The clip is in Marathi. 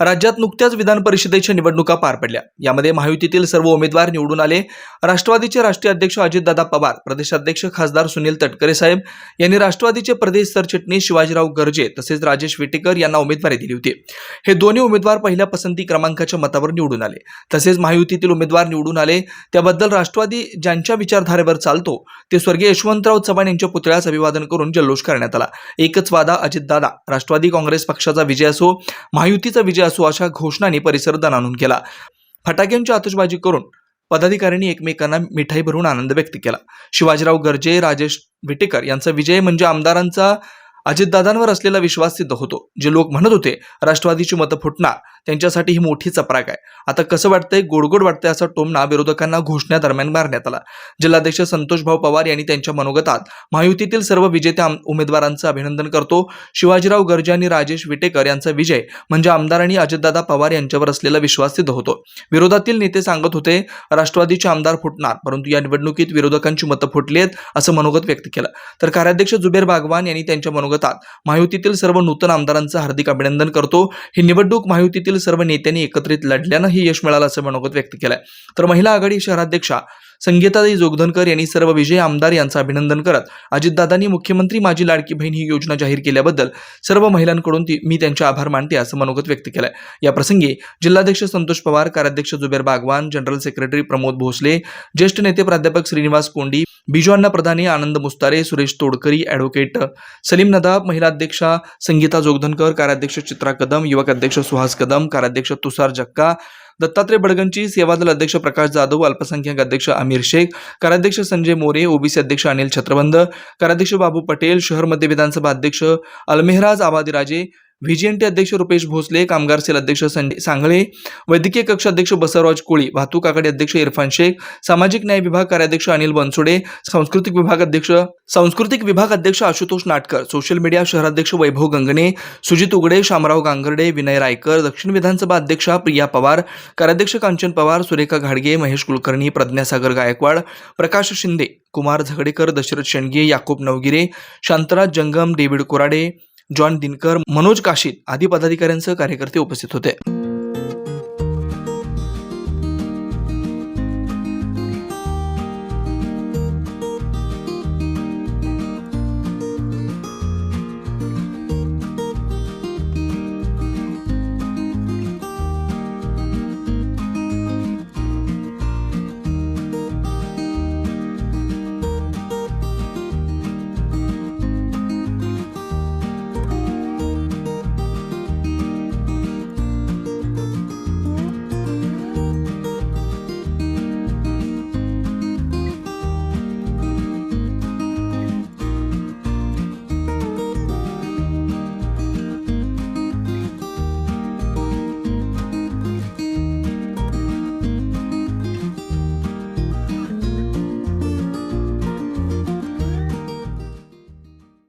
राज्यात नुकत्याच विधान परिषदेच्या निवडणुका पार पडल्या. यामध्ये महायुतीतील सर्व उमेदवार निवडून आले. राष्ट्रवादीचे राष्ट्रीय अध्यक्ष अजितदादा पवार प्रदेशाध्यक्ष खासदार सुनील तटकरे साहेब यांनी राष्ट्रवादीचे प्रदेश सरचिटणीस शिवाजीराव गर्जे तसेच राजेश विटेकर यांना उमेदवारी दिली होती. हे दोन्ही उमेदवार पहिल्या पसंती क्रमांकाच्या मतावर निवडून आले. तसेच महायुतीतील उमेदवार निवडून आले. त्याबद्दल राष्ट्रवादी ज्यांच्या विचारधारेवर चालतो ते स्वर्गीय यशवंतराव चव्हाण यांच्या पुतळ्यास अभिवादन करून जल्लोष करण्यात आला. एकच वादा अजितदादा राष्ट्रवादी काँग्रेस पक्षाचा विजय असो महायुतीचा विजय असू अशा घोषणांनी परिसर दणाणून केला. फटाक्यांची आतषबाजी करून पदाधिकाऱ्यांनी एकमेकांना मिठाई भरून आनंद व्यक्त केला. शिवाजीराव गर्जे राजेश विटेकर यांचा विजय म्हणजे आमदारांचा अजितदादांवर असलेला विश्वास सिद्ध होतो. जे लोक म्हणत होते राष्ट्रवादीची मतं फुटणार त्यांच्यासाठी ही मोठी चपराक आहे. आता कसं वाटतंय? गोडगोड वाटतंय असा टोमणा विरोधकांना घोषण्यादरम्यान मारण्यात आला. जिल्हाध्यक्ष संतोषभाऊ पवार यांनी त्यांच्या मनोगतात महायुतीतील सर्व विजेत्या उमेदवारांचं अभिनंदन करतो. शिवाजीराव गर्जे आणि राजेश विटेकर यांचा विजय म्हणजे आमदार आणि अजितदादा पवार यांच्यावर असलेला विश्वास सिद्ध होतो. विरोधातील नेते सांगत होते राष्ट्रवादीचे आमदार फुटणार परंतु या निवडणुकीत विरोधकांची मतं फुटली आहेत असं मनोगत व्यक्त केलं. तर कार्याध्यक्ष जुबेर बागवान यांनी त्यांच्या मनोगतात महायुतीतील सर्व नूतन आमदारांचं हार्दिक अभिनंदन करतो. ही निवडणूक महायुतीतील सर्व नेत्यांनी एकत्रित लढल्यानं हे यश मिळालं असं मनोगत व्यक्त केलंय. तर महिला आघाडी शहराध्यक्षा संगीताताई जोगधनकर यांनी सर्व विजयी आमदार यांचं अभिनंदन करत अजितदादांनी मुख्यमंत्री माझी लाडकी बहीण ही योजना जाहीर केल्याबद्दल सर्व महिलांकडून ती- मी त्यांचे आभार मानते असं मनोगत व्यक्त केलंय. या प्रसंगी जिल्हाध्यक्ष संतोष पवार कार्याध्यक्ष जुबेर बागवान जनरल सेक्रेटरी प्रमोद भोसले ज्येष्ठ नेते प्राध्यापक श्रीनिवास कोंडी बिजू अण्णा प्रधाने आनंद मुस्तारे सुरेश तोडकरी ॲडव्होकेट सलीम नदाब महिला अध्यक्षा संगीता जोगधनकर कार्याध्यक्ष चित्रा कदम युवक अध्यक्ष सुहास कदम कार्याध्यक्ष तुषार जक्का दत्तात्रय बडगंची सेवादल अध्यक्ष प्रकाश जाधव अल्पसंख्याक अध्यक्ष आमिर शेख कार्याध्यक्ष संजय मोरे ओबीसी अध्यक्ष अनिल छत्रबंद कार्याध्यक्ष बाबू पटेल शहर मध्य विधानसभा अध्यक्ष अलमेहराज आबादीराजे व्हीजीएनटी अध्यक्ष रुपेश भोसले कामगार सेल अध्यक्ष संजय सांगळे वैद्यकीय कक्ष अध्यक्ष बसवराज कोळी वाहतूक आघाडी अध्यक्ष इरफान शेख सामाजिक न्याय विभाग कार्याध्यक्ष अनिल बनसोडे सांस्कृतिक विभाग अध्यक्ष सांस्कृतिक विभाग अध्यक्ष आशुतोष नाटकर सोशल मीडिया शहराध्यक्ष वैभव गंगणे सुजित उगडे शामराव गांगर्डे विनय रायकर दक्षिण विधानसभा अध्यक्षा प्रिया पवार कार्याध्यक्ष कांचन पवार सुरेखा घाडगे महेश कुलकर्णी प्रज्ञासागर गायकवाड प्रकाश शिंदे कुमार झगडेकर दशरथ शेणगे याकूब नवगिरे शांतराज जंगम डेव्हिड कोराडे जॉन दिनकर मनोज काशीद आदी पदाधिकाऱ्यांसह कार्यकर्ते उपस्थित होते.